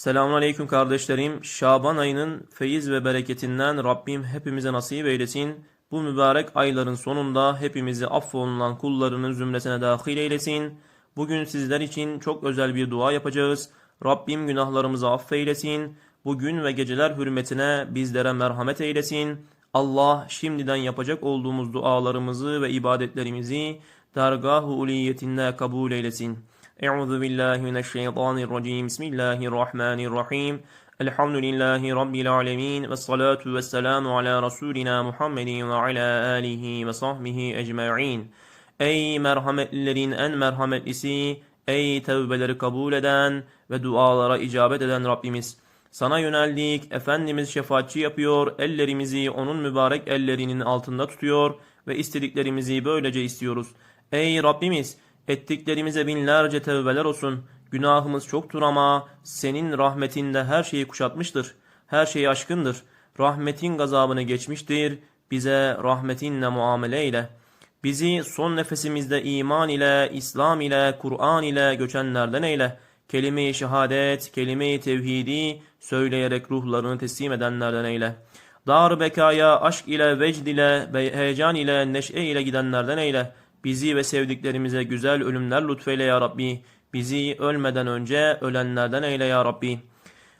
Selamun Aleyküm kardeşlerim. Şaban ayının feyiz ve bereketinden Rabbim hepimize nasip eylesin. Bu mübarek ayların sonunda hepimizi affolunan kullarının zümresine dahil eylesin. Bugün sizler için çok özel bir dua yapacağız. Rabbim günahlarımızı affeylesin. Bugün ve geceler hürmetine bizlere merhamet eylesin. Allah şimdiden yapacak olduğumuz dualarımızı ve ibadetlerimizi uliyetinde kabul eylesin. Euzu billahi mineşşeytanirracim. Bismillahirrahmanirrahim. Elhamdülillahi rabbil alamin ve salatu vesselamu ala rasulina Muhammedin ve ala alihi ve sahbihi ecmaîn. Ey merhametlilerin en merhametlisi, ey tevbeleri kabul eden ve dualara icabet eden Rabbimiz. Sana yöneldik, Efendimiz şefaatçi yapıyor, ellerimizi onun mübarek ellerinin altında tutuyor ve istediklerimizi böylece istiyoruz. Ey Rabbimiz, ettiklerimize binlerce tevbeler olsun. Günahımız çoktur ama senin rahmetinde her şeyi kuşatmıştır. Her şeyi aşkındır. Rahmetin gazabını geçmiştir. Bize rahmetinle muamele eyle. Bizi son nefesimizde iman ile, İslam ile, Kur'an ile göçenlerden eyle. Kelime-i şehadet, kelime-i tevhidi söyleyerek ruhlarını teslim edenlerden eyle. Dar bekaya aşk ile, vecd ile, heyecan ile, neşe ile gidenlerden eyle. Bizi ve sevdiklerimize güzel ölümler lütfeyle ya Rabbi. Bizi ölmeden önce ölenlerden eyle ya Rabbi.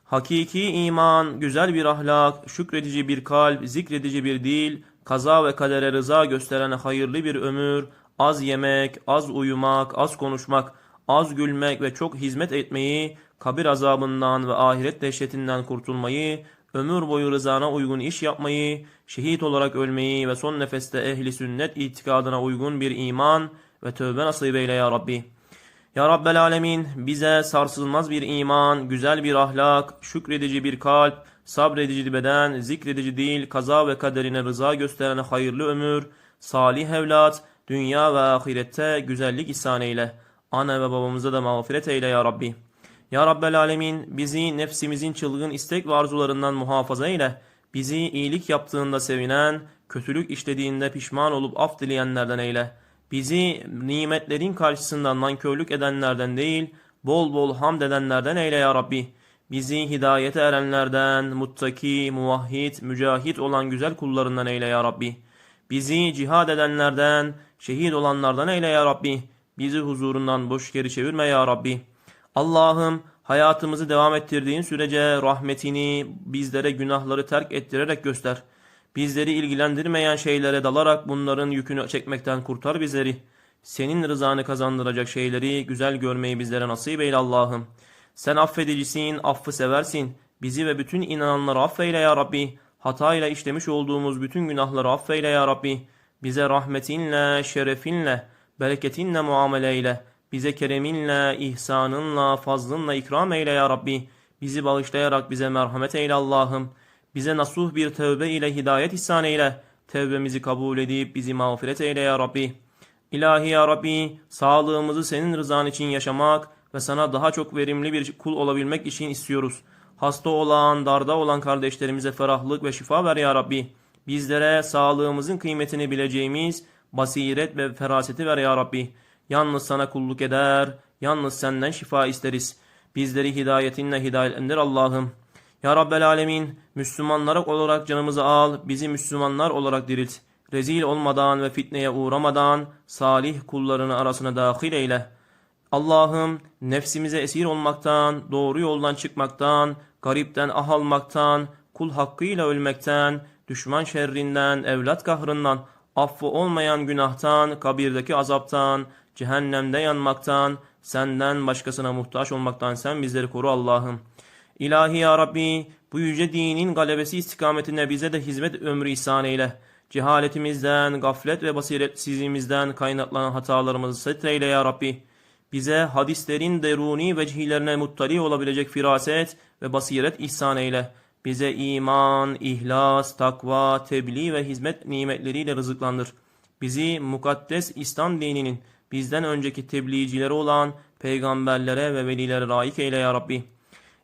Hakiki iman, güzel bir ahlak, şükredici bir kalp, zikredici bir dil, kaza ve kadere rıza gösteren hayırlı bir ömür, az yemek, az uyumak, az konuşmak, az gülmek ve çok hizmet etmeyi, kabir azabından ve ahiret dehşetinden kurtulmayı, ömür boyu rızana uygun iş yapmayı, şehit olarak ölmeyi ve son nefeste ehli sünnet itikadına uygun bir iman ve tövbe nasip eyle ya Rabbi. Ya Rabbel Alemin bize sarsılmaz bir iman, güzel bir ahlak, şükredici bir kalp, sabredici beden, zikredici dil, kaza ve kaderine rıza gösteren hayırlı ömür, salih evlat, dünya ve ahirette güzellik ihsan eyle. Ana ve babamıza da mağfiret eyle ya Rabbi. Ya Rabbel Alemin bizi nefsimizin çılgın istek ve arzularından muhafaza eyle. Bizi iyilik yaptığında sevinen, kötülük işlediğinde pişman olup af dileyenlerden eyle. Bizi nimetlerin karşısında nankörlük edenlerden değil, bol bol hamd edenlerden eyle ya Rabbi. Bizi hidayete erenlerden, muttaki, muvahhid, mücahit olan güzel kullarından eyle ya Rabbi. Bizi cihad edenlerden, şehit olanlardan eyle ya Rabbi. Bizi huzurundan boş geri çevirme ya Rabbi. Allah'ım hayatımızı devam ettirdiğin sürece rahmetini bizlere günahları terk ettirerek göster. Bizleri ilgilendirmeyen şeylere dalarak bunların yükünü çekmekten kurtar bizleri. Senin rızanı kazandıracak şeyleri güzel görmeyi bizlere nasip eyle Allah'ım. Sen affedicisin, affı seversin. Bizi ve bütün inananları affeyle ya Rabbi. Hatayla işlemiş olduğumuz bütün günahları affeyle ya Rabbi. Bize rahmetinle, şerefinle, bereketinle muamele eyle. Bize kereminle, ihsanınla, fazlınla ikram eyle ya Rabbi. Bizi bağışlayarak bize merhamet eyle Allah'ım. Bize nasuh bir tövbe ile hidayet ihsan eyle. Tevbemizi kabul edip bizi mağfiret eyle ya Rabbi. İlahi ya Rabbi, sağlığımızı senin rızan için yaşamak ve sana daha çok verimli bir kul olabilmek için istiyoruz. Hasta olan, darda olan kardeşlerimize ferahlık ve şifa ver ya Rabbi. Bizlere sağlığımızın kıymetini bileceğimiz basiret ve feraseti ver ya Rabbi. Yalnız sana kulluk eder, yalnız senden şifa isteriz. Bizleri hidayetinle hidayetlendir Allah'ım. Ya Rabbel Alemin, Müslümanlar olarak canımızı al, bizi Müslümanlar olarak dirilt. Rezil olmadan ve fitneye uğramadan salih kullarını arasına dahil eyle. Allah'ım nefsimize esir olmaktan, doğru yoldan çıkmaktan, garipten ah almaktan, kul hakkıyla ölmekten, düşman şerrinden, evlat kahrından, affı olmayan günahtan, kabirdeki azaptan, cehennemde yanmaktan, senden başkasına muhtaç olmaktan sen bizleri koru Allah'ım. İlahi ya Rabbi bu yüce dinin galebesi istikametine bize de hizmet ömrü ihsan eyle. Cehaletimizden, gaflet ve basiretsizliğimizden kaynaklanan hatalarımızı setreyle ya Rabbi. Bize hadislerin deruni vecihilerine muttali olabilecek firaset ve basiret ihsan eyle. Bize iman, ihlas, takva, tebliğ ve hizmet nimetleriyle rızıklandır. Bizi mukaddes İslam dininin bizden önceki tebliğcileri olan peygamberlere ve velilere layık eyle ya Rabbi.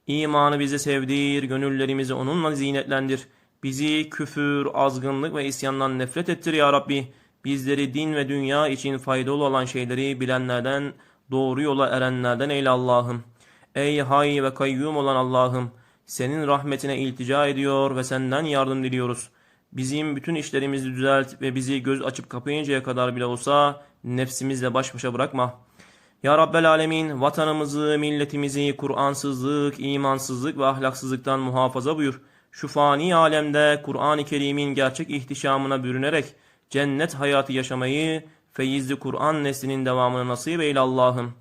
İmanı bize sevdir, gönüllerimizi onunla zinetlendir. Bizi küfür, azgınlık ve isyandan nefret ettir ya Rabbi. Bizleri din ve dünya için faydalı olan şeyleri bilenlerden, doğru yola erenlerden eyle Allah'ım. Ey hay ve kayyum olan Allah'ım, senin rahmetine iltica ediyor ve senden yardım diliyoruz. Bizim bütün işlerimizi düzelt ve bizi göz açıp kapayıncaya kadar bile olsa nefsimizle baş başa bırakma. Ya Rabbel Alemin vatanımızı, milletimizi Kur'ansızlık, imansızlık ve ahlaksızlıktan muhafaza buyur. Şu fani alemde Kur'an-ı Kerim'in gerçek ihtişamına bürünerek cennet hayatı yaşamayı, feyizli Kur'an neslinin devamını nasip eyle Allah'ım.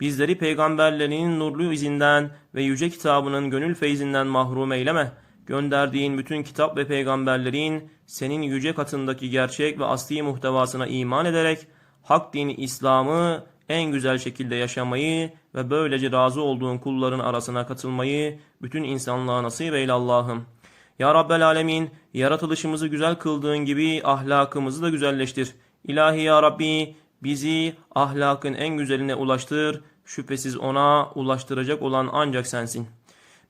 Bizleri peygamberlerin nurlu izinden ve yüce kitabının gönül feyzinden mahrum eyleme. Gönderdiğin bütün kitap ve peygamberlerin senin yüce katındaki gerçek ve asli muhtevasına iman ederek hak dini İslam'ı en güzel şekilde yaşamayı ve böylece razı olduğun kulların arasına katılmayı bütün insanlığa nasip eyle Allah'ım. Ya Rabbel Alemin, yaratılışımızı güzel kıldığın gibi ahlakımızı da güzelleştir. İlahi Ya Rabbi, bizi ahlakın en güzeline ulaştır. Şüphesiz ona ulaştıracak olan ancak sensin.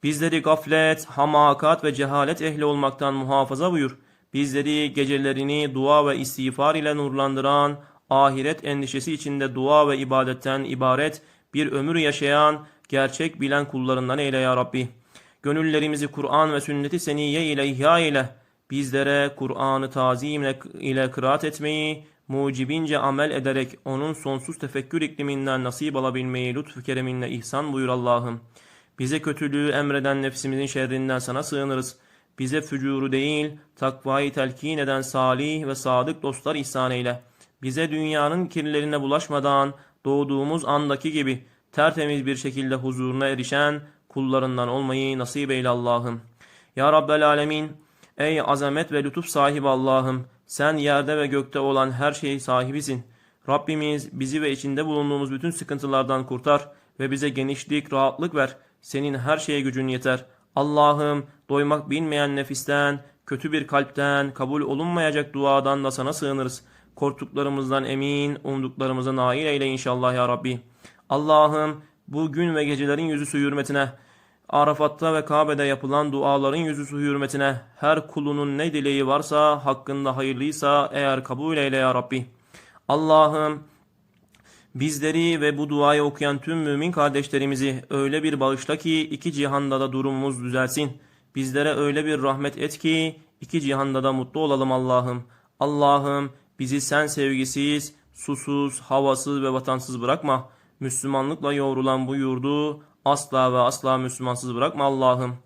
Bizleri gaflet, hamakat ve cehalet ehli olmaktan muhafaza buyur. Bizleri gecelerini dua ve istiğfar ile nurlandıran, ahiret endişesi içinde dua ve ibadetten ibaret bir ömür yaşayan, gerçek bilen kullarından eyle ya Rabbi. Gönüllerimizi Kur'an ve sünneti seniye ile ihya ile, bizlere Kur'an'ı tazim ile, kıraat etmeyi, mucibince amel ederek onun sonsuz tefekkür ikliminden nasip alabilmeyi lütfu kereminle ihsan buyur Allah'ım. Bize kötülüğü emreden nefsimizin şerrinden sana sığınırız. Bize fücuru değil, takvayı telkin eden salih ve sadık dostlar ihsan eyle. Bize dünyanın kirlerine bulaşmadan doğduğumuz andaki gibi tertemiz bir şekilde huzuruna erişen kullarından olmayı nasip eyle Allah'ım. Ya Rabbel Alemin, ey azamet ve lütuf sahibi Allah'ım, sen yerde ve gökte olan her şey sahibisin. Rabbimiz bizi ve içinde bulunduğumuz bütün sıkıntılardan kurtar ve bize genişlik, rahatlık ver. Senin her şeye gücün yeter. Allah'ım doymak bilmeyen nefisten, kötü bir kalpten, kabul olunmayacak duadan da sana sığınırız. Korktuklarımızdan emin, umduklarımıza nail eyle inşallah ya Rabbi. Allah'ım bu gün ve gecelerin yüzüsü hürmetine, Arafat'ta ve Kabe'de yapılan duaların yüzüsü hürmetine, her kulunun ne dileği varsa, hakkında hayırlıysa eğer kabul eyle ya Rabbi. Allah'ım Bizleri ve bu duayı okuyan tüm mümin kardeşlerimizi öyle bir bağışla ki iki cihanda da durumumuz düzelsin. Bizlere öyle bir rahmet et ki iki cihanda da mutlu olalım Allah'ım. Allah'ım bizi sen sevgisiz, susuz, havasız ve vatansız bırakma. Müslümanlıkla yoğrulan bu yurdu asla ve asla Müslümansız bırakma Allah'ım.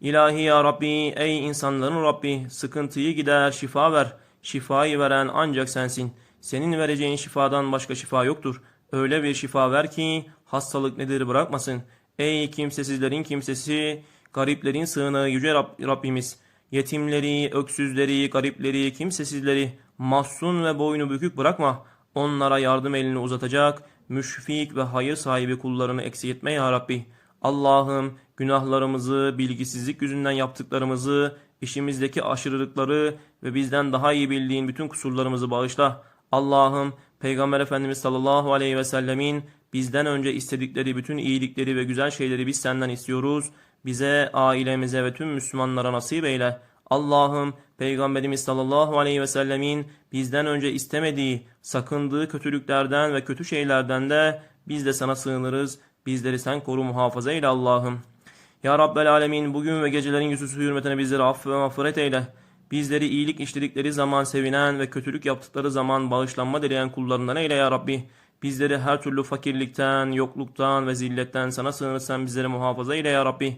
İlahi ya Rabbi, ey insanların Rabbi, sıkıntıyı gider, şifa ver. Şifayı veren ancak sensin. Senin vereceğin şifadan başka şifa yoktur. Öyle bir şifa ver ki hastalık nedir bırakmasın. Ey kimsesizlerin kimsesi, gariplerin sığınağı yüce Rab Rabbimiz. Yetimleri, öksüzleri, garipleri, kimsesizleri mahzun ve boynu bükük bırakma. Onlara yardım elini uzatacak, müşfik ve hayır sahibi kullarını eksik etme ya Rabbi. Allah'ım günahlarımızı, bilgisizlik yüzünden yaptıklarımızı, işimizdeki aşırılıkları ve bizden daha iyi bildiğin bütün kusurlarımızı bağışla. Allah'ım Peygamber Efendimiz sallallahu aleyhi ve sellemin bizden önce istedikleri bütün iyilikleri ve güzel şeyleri biz senden istiyoruz. Bize, ailemize ve tüm Müslümanlara nasip eyle. Allah'ım Peygamberimiz sallallahu aleyhi ve sellemin bizden önce istemediği, sakındığı kötülüklerden ve kötü şeylerden de biz de sana sığınırız. Bizleri sen koru muhafaza eyle Allah'ım. Ya Rabbel Alemin bugün ve gecelerin yüzüsü hürmetine bizleri aff ve mağfiret eyle. Bizleri iyilik işledikleri zaman sevinen ve kötülük yaptıkları zaman bağışlanma dileyen kullarından eyle ya Rabbi. Bizleri her türlü fakirlikten, yokluktan ve zilletten sana sığınırsan bizleri muhafaza eyle ya Rabbi.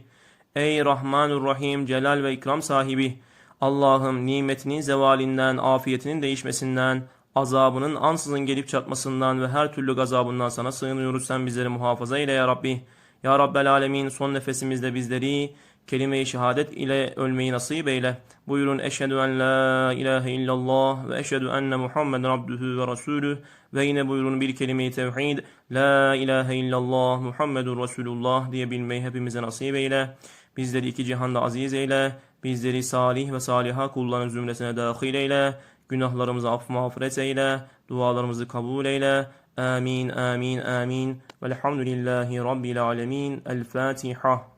Ey Rahmanur Rahim, celal ve ikram sahibi. Allah'ım nimetinin zevalinden, afiyetinin değişmesinden, azabının ansızın gelip çatmasından ve her türlü gazabından sana sığınıyoruz. Sen bizleri muhafaza eyle ya Rabbi. Ya Rabbel Alemin son nefesimizde bizleri kelime-i şehadet ile ölmeyi nasip eyle. Buyurun eşhedü en la ilahe illallah ve eşhedü enne Muhammeden abdühü ve rasulü ve yine buyurun bir kelime-i tevhid la ilahe illallah Muhammedun Resulullah diyebilmeyi hepimize nasip eyle. Bizleri iki cihanda aziz eyle. Bizleri salih ve saliha kulların zümresine dahil eyle. Günahlarımızı af mağfiret eyle. Dualarımızı kabul eyle. Amin, amin, amin. Velhamdülillahi Rabbil alemin. El Fatiha.